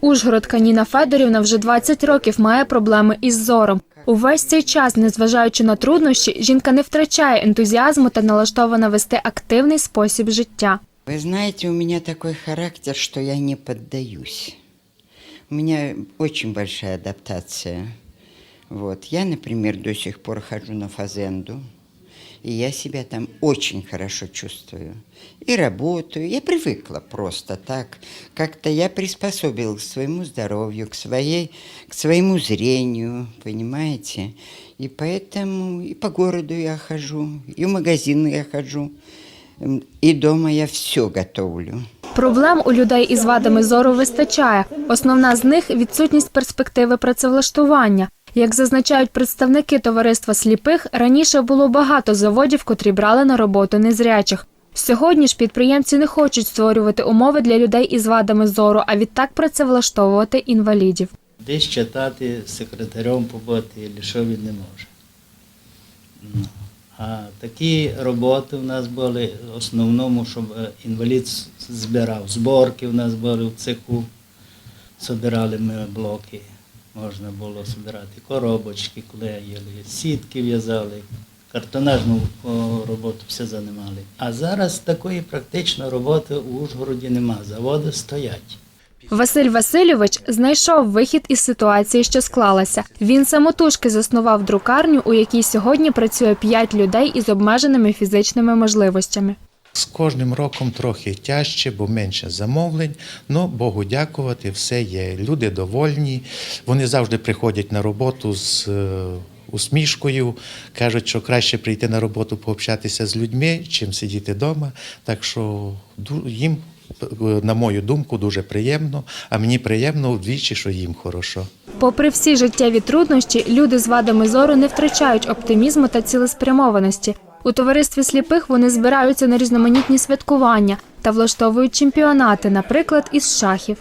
Ужгородка Ніна Федорівна вже 20 років має проблеми із зором. Увесь цей час, незважаючи на труднощі, жінка не втрачає ентузіазму та налаштована вести активний спосіб життя. Вы знаете, у меня такой характер, что я не поддаюсь. У меня очень большая адаптация. Вот. Я, например, до сих пор хожу на фазенду, и я себя там очень хорошо чувствую. И работаю. Я привыкла просто так. Как-то я приспособилась к своему здоровью, к, своей, к своему зрению, понимаете? И поэтому и по городу я хожу, и в магазины я хожу. М, И дома я все готовлю. Проблем у людей із вадами зору вистачає. Основна з них відсутність перспективи працевлаштування. Як зазначають представники товариства сліпих, раніше було багато заводів, котрі брали на роботу незрячих. Сьогодні ж підприємці не хочуть створювати умови для людей із вадами зору, а відтак працевлаштовувати інвалідів. Десь читати секретарем побути, що він не може. Ну, А такі роботи в нас були в основному, щоб е, інвалід збирав. Зборки в нас були в цеху. Собирали ми блоки. Можна було збирати коробочки, клеїли, сітки в'язали, картонажну роботу все займали. А зараз такої практично роботи у Ужгороді нема. Заводи стоять. Василь Васильович знайшов вихід із ситуації, що склалася. Він самотужки заснував друкарню, у якій сьогодні працює п'ять людей із обмеженими фізичними можливостями. З кожним роком трохи тяжче, бо менше замовлень. Ну, Богу дякувати, все є. Люди довольні. Вони завжди приходять на роботу з е, усмішкою. Кажуть, що краще прийти на роботу пообщатися з людьми, чим сидіти вдома. Так що їм, е, на мою думку, дуже приємно, а мені приємно вдвічі, що їм хорошо. Попри всі життєві труднощі, люди з вадами зору не втрачають оптимізму та цілеспрямованості. У товаристві сліпих вони збираються на різноманітні святкування та влаштовують чемпіонати, наприклад, із шахів.